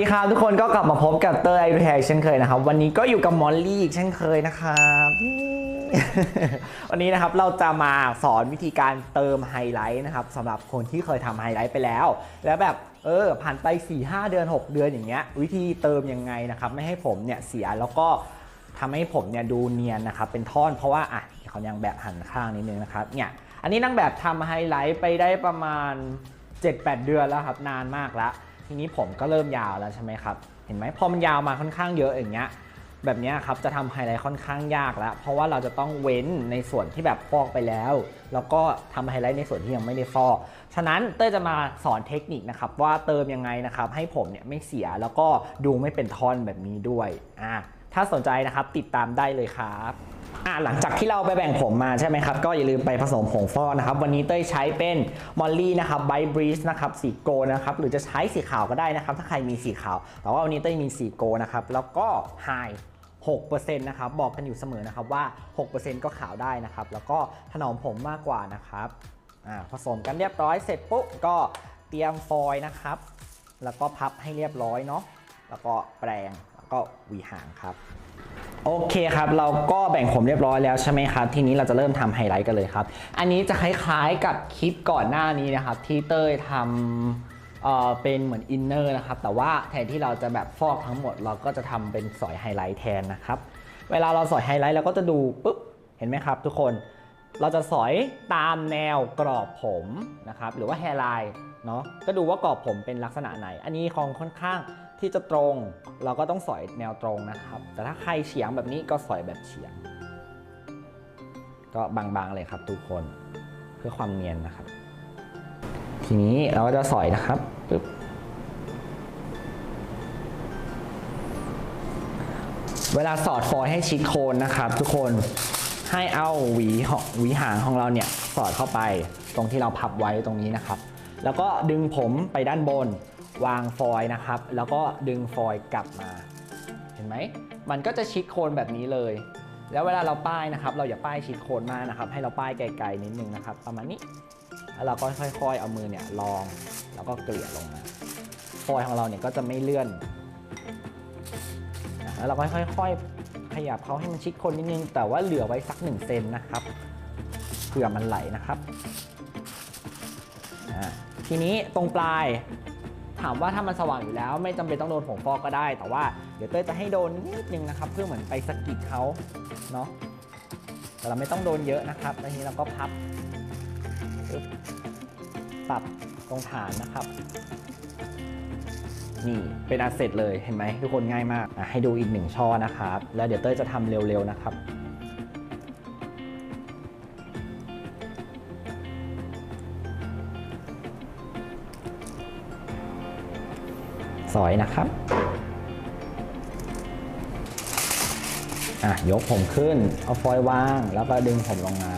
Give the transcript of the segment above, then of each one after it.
ดีครับทุกคนก็กลับมาพบกับเตอร์ไอรูแทกเช่นเคยนะครับ วันนี้ก็อยู่กับมอลลี่อีกเช่นเคยนะครับวันนี้นะครับเราจะมาสอนวิธีการเติมไฮไลท์นะครับสำหรับคนที่เคยทำไฮไลท์ไปแล้ว แล้วแบบเออผ่านไป 4-5 เดือน 6 เดือนอย่างเงี้ยวิธีเติมยังไงนะครับไม่ให้ผมเนี่ยเสียแล้วก็ทำให้ผมเนี่ยดูเนียนนะครับเป็นท่อนเพราะว่าอะเขายังแบบหันข้างนิดนึงนะครับเนี่ยอันนี้นางแบบทำไฮไลท์ไปได้ประมาณ 7-8 เดือนแล้วครับนานมากแล้ว ทีนี้ผมก็เริ่มยาวแล้วใช่ไหมครับ เห็นไหมพอมันยาวมาค่อนข้างเยอะอย่างเงี้ย แบบเนี้ยครับจะทำไฮไลท์ค่อนข้างยากแล้ว เพราะว่าเราจะต้องเว้นในส่วนที่แบบฟอกไปแล้ว แล้วก็ทำไฮไลท์ในส่วนที่ยังไม่ได้ฟอก ฉะนั้นเต้จะมาสอนเทคนิคนะครับว่าเติมยังไงนะครับให้ผมเนี่ยไม่เสียแล้วก็ดูไม่เป็นท่อนแบบนี้ด้วยอ่าถ้าสนใจนะครับติดตามได้เลยครับ หลังจากที่เราไปแบ่งผมมาใช่ไหมครับ ก็อย่าลืมไปผสมผงฟอกนะครับ วันนี้เต้ยใช้เป็นมอลลี่นะครับไบบรีสนะครับสีโกนะครับ หรือจะใช้สีขาวก็ได้นะครับ ถ้าใครมีสีขาว แต่ว่าวันนี้เต้ยมีสีโกนะครับ แล้วก็ไฮ6%นะครับ บอกกันอยู่เสมอนะครับว่า 6%ก็ขาวได้นะครับ แล้วก็ถนอมผมมากกว่านะครับผสมกันเรียบร้อยเสร็จปุ๊บก็เตรียมฟอยล์นะครับ แล้วก็พับให้เรียบร้อยเนาะแล้วก็แปรงแล้วก็หวีหางครับ โอเคครับ เราก็แบ่งผมเรียบร้อยแล้วใช่ไหมครับ ทีนี้เราจะเริ่มทำไฮไลท์กันเลยครับ อันนี้จะคล้ายๆกับคลิปก่อนหน้านี้นะครับ ที่เต้ยทำเอ่อเป็นเหมือนอินเนอร์นะครับ แต่ว่าแทนที่เราจะแบบฟอกทั้งหมด เราก็จะทำเป็นสอยไฮไลท์แทนนะครับ เวลาเราสอยไฮไลท์เราก็จะดูปุ๊บ เห็นไหมครับ ทุกคน เราจะสอยตามแนวกรอบผมนะครับ หรือว่าแฮร์ไลน์เนาะ ก็ดูว่ากรอบผมเป็นลักษณะไหน อันนี้ของค่อนข้าง ที่จะตรงเราก็ต้องสอยแนวตรงนะครับ แต่ถ้าใครเฉียงแบบนี้ก็สอยแบบเฉียง ก็บางๆเลยครับทุกคนเพื่อความเนียนนะครับ ทีนี้เราก็จะสอยนะครับปึ๊บเวลาสอดฟอยให้ชิดโคนนะครับ ทุกคนให้เอาหวีหวีหางของเราเนี่ยสอดเข้าไปตรงที่เราพับไว้ตรงนี้นะครับ แล้วก็ดึงผมไปด้านบน วางฟอยล์นะครับ แล้วก็ดึงฟอยล์กลับมา เห็นไหม มันก็จะชิดโคนแบบนี้เลย แล้วเวลาเราป้ายนะครับ เราอย่าป้ายชิดโคนมากนะครับ ให้เราป้ายไกลๆนิดนึงนะครับ ประมาณนี้ แล้วเราก็ค่อยๆ เอามือเนี่ยรอง แล้วก็เกลี่ยลงมา ฟอยล์ของเราเนี่ยก็จะไม่เลื่อน แล้วเราก็ค่อยๆ ขยับเขาให้มันชิดโคนนิดนึง แต่ว่าเหลือไว้สักหนึ่งเซนนะครับเผื่อมันไหลนะครับ ทีนี้ตรงปลาย ถามว่าถ้ามันสว่างอยู่แล้ว ไม่จำเป็นต้องโดนผงฟอกก็ได้ แต่ว่าเดี๋ยวเต้ยจะให้โดนนิดนึงนะครับ เพื่อเหมือนไปสะกิดเขาเนาะแต่เราไม่ต้องโดนเยอะนะครับทีนี้เราก็พับปรับตรงฐานนะครับ นี่เป็นอันเสร็จเลยเห็นไหมทุกคนง่ายมากให้ดูอีกหนึ่งช่อนะครับ แล้วเดี๋ยวเต้ยจะทำเร็วๆนะครับ สอยนะครับอะยกผมขึ้น เอาฟอยล์วาง แล้วก็ดึงผมลงมา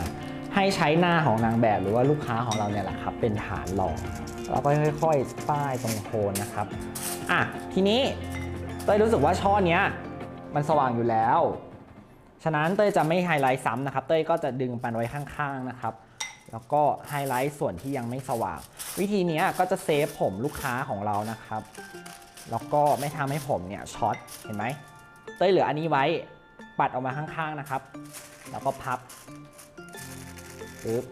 ให้ใช้หน้าของนางแบบหรือว่าลูกค้าของเราเนี่ยแหละครับ เป็นฐานรองแล้วก็ค่อยๆ ป้ายตรงโคนนะครับ อะ ทีนี้เต้ยรู้สึกว่าช่อเนี้ยมันสว่างอยู่แล้ว ฉะนั้นเต้ยจะไม่ไฮไลท์ซ้ำนะครับ เต้ยก็จะดึงมันไว้ข้างๆนะครับ แล้วก็ไฮไลท์ส่วนที่ยังไม่สว่าง วิธีเนี้ยก็จะเซฟผมลูกค้าของเรานะครับ แล้วก็ไม่ทำให้ผมเนี่ยช็อตเห็นไหมเต้ยเหลืออันนี้ไว้ปัดออกมาข้างๆนะครับ แล้วก็พับปึ๊บ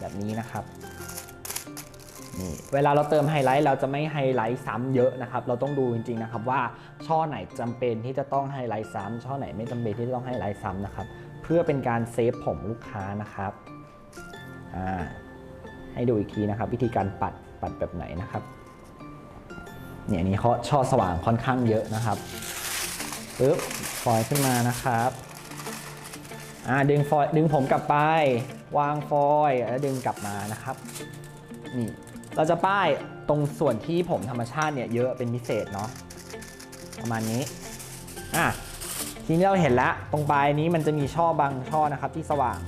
แบบนี้นะครับนี่เวลาเราเติมไฮไลท์เราจะไม่ไฮไลท์ซ้ำเยอะนะครับ เราต้องดูจริงๆนะครับว่าช่อไหนจำเป็นที่จะต้องไฮไลท์ซ้ำช่อไหนไม่จำเป็นที่จะต้องไฮไลท์ซ้ำนะครับ เพื่อเป็นการเซฟผมลูกค้านะครับให้ดูอีกทีนะครับ วิธีการปัดปัดแบบไหนนะครับ เนี่ยนี้เขาช่อสว่างค่อนข้างเยอะนะครับปึ๊บฟอยล์ขึ้นมานะครับอ่าดึงฟอยล์ดึงผมกลับไป วางฟอยล์แล้วดึงกลับมานะครับนี่เราจะป้ายตรงส่วนที่ผมธรรมชาติเนี่ยเยอะเป็นพิเศษเนาะประมาณนี้อะทีนี้เราเห็นแล้วตรงปลายนี้มันจะมีช่อบางช่อนะครับที่สว่าง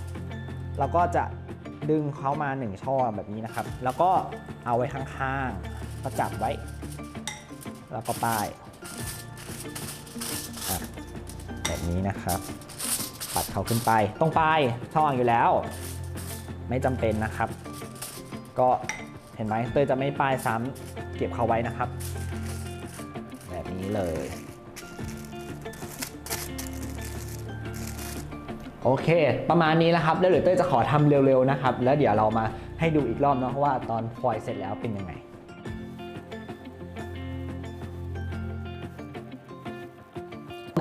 เราก็จะดึงเขามาหนึ่งช่อแบบนี้นะครับ แล้วก็เอาไว้ข้างๆก็จับไว้ แล้วก็ป้ายแบบนี้นะครับ ปัดเขาขึ้นไป ตรงปลายสว่างอยู่แล้ว ไม่จำเป็นนะครับ ก็เห็นไหมเตยจะไม่ป้ายซ้ำเก็บเขาไว้นะครับ แบบนี้เลย โอเค ประมาณนี้นะครับ แล้วเดี๋ยวเต้ยจะขอทำเร็วๆนะครับ แล้วเดี๋ยวเรามาให้ดูอีกรอบเนาะว่าตอนฟอยเสร็จแล้วเป็นยังไง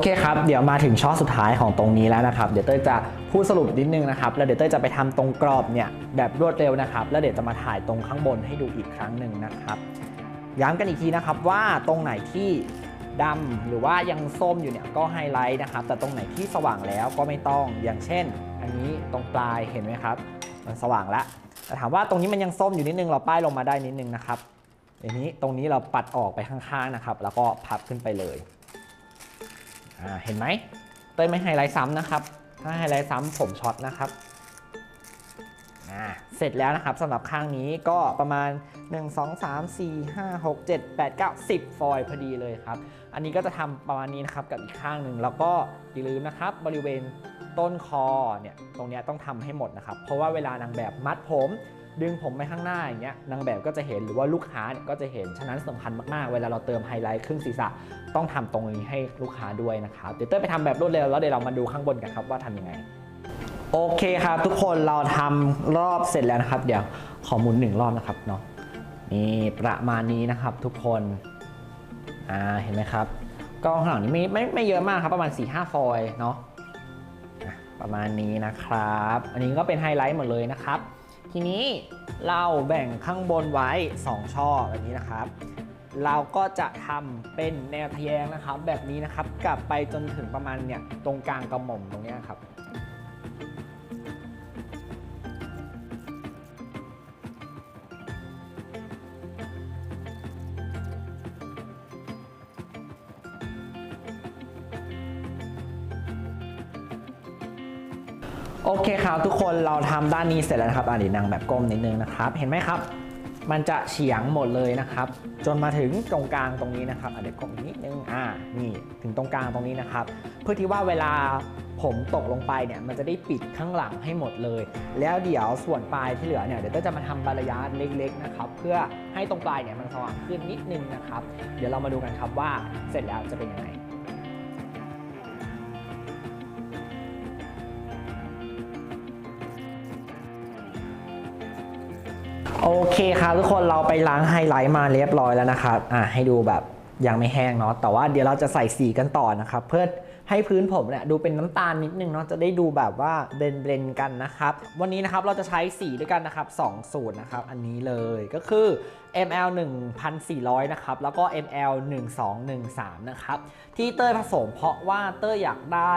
เคครับ เดี๋ยวมาถึงช่อสุดท้ายของตรงนี้แล้วนะครับ เดี๋ยวเต้ยจะพูดสรุปนิดนึงนะครับ แล้วเดี๋ยวเต้ยจะไปทำตรงกรอบเนี่ยแบบรวดเร็วนะครับ แล้วเดี๋ยวจะมาถ่ายตรงข้างบนให้ดูอีกครั้งหนึ่งนะครับ ย้ำกันอีกทีนะครับว่าตรงไหนที่ดำหรือว่ายังส้มอยู่เนี่ยก็ไฮไลท์นะครับ แต่ตรงไหนที่สว่างแล้วก็ไม่ต้อง อย่างเช่น อันนี้ตรงปลายเห็นไหมครับ มันสว่างแล้วแต่ถามว่าตรงนี้มันยังส้มอยู่นิดนึงเราป้ายลงมาได้นิดนึงนะครับอย่างนี้ตรงนี้เราปัดออกไปข้างๆนะครับ แล้วก็พับขึ้นไปเลย เห็นไหมเต้ยไม่ไฮไลท์ซ้ำนะครับ ถ้าไฮไลท์ซ้ำผมช็อตนะครับอ่าเสร็จแล้วนะครับสำหรับข้างนี้ก็ประมาณ 1 2 3 4 5 6 7 8 9 10 ฟอยล์พอดีเลยครับ อันนี้ก็จะทำประมาณนี้นะครับกับอีกข้างหนึ่งแล้วก็อย่าลืมนะครับบริเวณต้นคอเนี่ยตรงนี้ต้องทำให้หมดนะครับ เพราะว่าเวลานางแบบมัดผม ดึงผมไปข้างหน้าอย่างเงี้ยนางแบบก็จะเห็นหรือว่าลูกค้าเนี่ยก็จะเห็นฉะนั้นสำคัญมากๆ เวลาเราเติมไฮไลท์ครึ่งศีรษะต้องทำตรงนี้ให้ลูกค้าด้วยนะครับเดี๋ยวเต้ยไปทำแบบรวดเร็วแล้วเดี๋ยวเรามาดูข้างบนกันครับว่าทำยังไง โอเคครับ ทุกคนเราทำรอบเสร็จแล้วนะครับ เดี๋ยวขอหมุนหนึ่งรอบนะครับเนาะนี่ประมาณนี้นะครับทุกคนอ่าเห็นไหมครับก็ข้างหลังนี้ไม่ไม่ไม่เยอะมากครับประมาณ4-5ฟอยเนาะประมาณนี้นะครับ อันนี้ก็เป็นไฮไลท์หมดเลยนะครับ ทีนี้เราแบ่งข้างบนไว้ 2 ช่อแบบนี้นะครับ เราก็จะทำเป็นแนวทะแยงนะครับ แบบนี้นะครับกลับไปจนถึงประมาณเนี่ยตรงกลางกระหม่อมตรงนี้ครับ โอเคครับทุกคนเราทำด้านนี้เสร็จแล้วนะครับอะเดี๋ยวนางแบบก้มนิดนึงนะครับ เห็นไหมครับ มันจะเฉียงหมดเลยนะครับ จนมาถึงตรงกลางตรงนี้นะครับอะเดี๋ยวก้มนิดนึงอ่านี่ถึงตรงกลางตรงนี้นะครับ เพื่อที่ว่าเวลาผมตกลงไปเนี่ยมันจะได้ปิดข้างหลังให้หมดเลย แล้วเดี๋ยวส่วนปลายที่เหลือเนี่ยเดี๋ยวก็จะมาทำบาระยะเล็กๆนะครับเพื่อให้ตรงปลายเนี่ยมันสว่างขึ้นนิดนึงนะครับ เดี๋ยวเรามาดูกันครับว่าเสร็จแล้วจะเป็นยังไง โอเคครับทุกคนเราไปล้างไฮไลท์มาเรียบร้อยแล้วนะครับอะให้ดูแบบยังไม่แห้งเนาะแต่ว่าเดี๋ยวเราจะใส่สีกันต่อนะครับเพื่อ ให้พื้นผมเนี่ยดูเป็นน้ำตาลนิดนึงเนาะจะได้ดูแบบว่าเบลนเบลนกันนะครับ วันนี้นะครับเราจะใช้สีด้วยกันนะครับ2สูตรนะครับ อันนี้เลยก็คือ ML 1400 นะครับ แล้วก็ ML 1213 นะครับ ที่เต้ยผสมเพราะว่าเต้ยอยากได้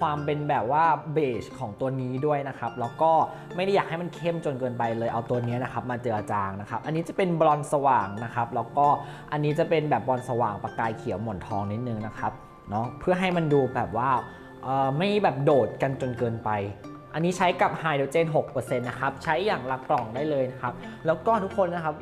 ความเป็นแบบว่าเบจของตัวนี้ด้วยนะครับ แล้วก็ไม่ได้อยากให้มันเข้มจนเกินไปเลยเอาตัวนี้นะครับ มาเจือจางนะครับ อันนี้จะเป็นบลอนสว่างนะครับ แล้วก็อันนี้จะเป็นแบบบลอนสว่างประกายเขียวหม่นทองนิดนึงนะครับ เนาะเพื่อให้มันดูแบบว่าเอ่อไม่แบบโดดกันจนเกินไป อันนี้ใช้กับไฮโดรเจน 6%นะครับ ใช้อย่างละกล่องได้เลยนะครับ แล้วก็ทุกคนนะครับ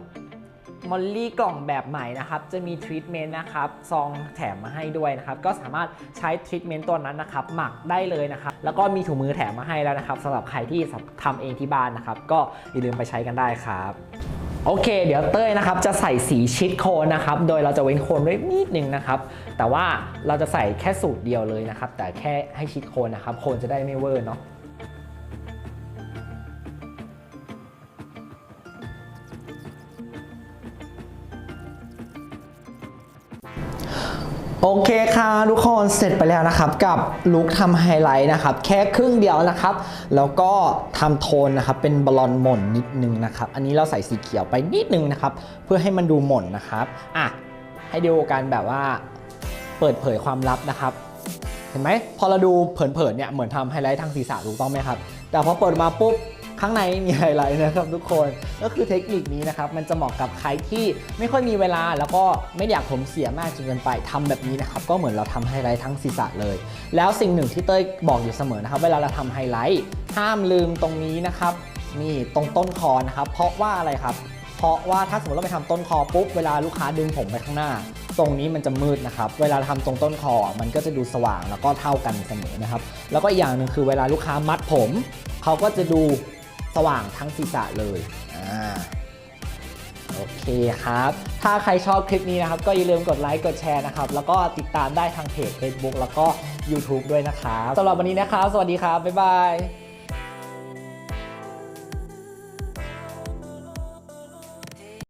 มอลลี่กล่องแบบใหม่นะครับ จะมีทรีทเมนต์นะครับ ซองแถมมาให้ด้วยนะครับ ก็สามารถใช้ทรีทเมนต์ตัวนั้นนะครับ หมักได้เลยนะครับ แล้วก็มีถุงมือแถมมาให้แล้วนะครับสำหรับใครที่ทำเองที่บ้านนะครับ ก็อย่าลืมไปใช้กันได้ครับ โอเค เดี๋ยวเต้ยนะครับจะใส่สีชิดโคนนะครับ โดยเราจะเว้นโคนไว้นิดนึงนะครับ แต่ว่าเราจะใส่แค่สูตรเดียวเลยนะครับ แต่แค่ให้ชิดโคนนะครับ โคนจะได้ไม่เวอร์เนาะ โอเคค่ะทุกคนเสร็จไปแล้วนะครับ กับลุคทำไฮไลท์นะครับ แค่ครึ่งเดียวนะครับ แล้วก็ทำโทนนะครับ เป็นบลอนหม่นนิดนึงนะครับ อันนี้เราใส่สีเขียวไปนิดนึงนะครับ เพื่อให้มันดูหม่นนะครับอะให้ดูกันแบบว่าเปิดเผยความลับนะครับ เห็นไหมพอเราดูเผินๆเนี่ยเหมือนทำไฮไลท์ทางศีรษะถูกต้องไหมครับ แต่พอเปิดมาปุ๊บ ข้างในไม่มีไฮไลท์นะครับทุกคนก็คือเทคนิคนี้นะครับมันจะเหมาะกับใครที่ไม่ค่อยมีเวลา แล้วก็ไม่อยากผมเสียมากจนเกินไปทำแบบนี้นะครับก็เหมือนเราทำไฮไลท์ทั้งศีรษะเลย แล้วสิ่งหนึ่งที่เต้ยบอกอยู่เสมอนะครับ เวลาเราทำไฮไลท์ห้ามลืมตรงนี้นะครับนี่ตรงต้นคอนะครับ เพราะว่าอะไรครับเพราะว่าถ้าสมมติเราไปทำต้นคอปุ๊บเวลาลูกค้าดึงผมไปข้างหน้า ตรงนี้มันจะมืดนะครับ เวลาทำตรงต้นคอมันก็จะดูสว่างแล้วก็เท่ากันเสมอนะครับ แล้วก็อีกอย่างหนึ่งคือเวลาลูกค้ามัดผม เขาก็จะดู สว่างทั้งศีรษะเลยอ่าโอเคครับ ถ้าใครชอบคลิปนี้นะครับ ก็อย่าลืมกดไลค์ กดแชร์นะครับ แล้วก็ติดตามได้ทางเพจ Facebook แล้วก็ YouTube ด้วยนะครับสำหรับวันนี้นะครับ สวัสดีครับ บ๊ายบาย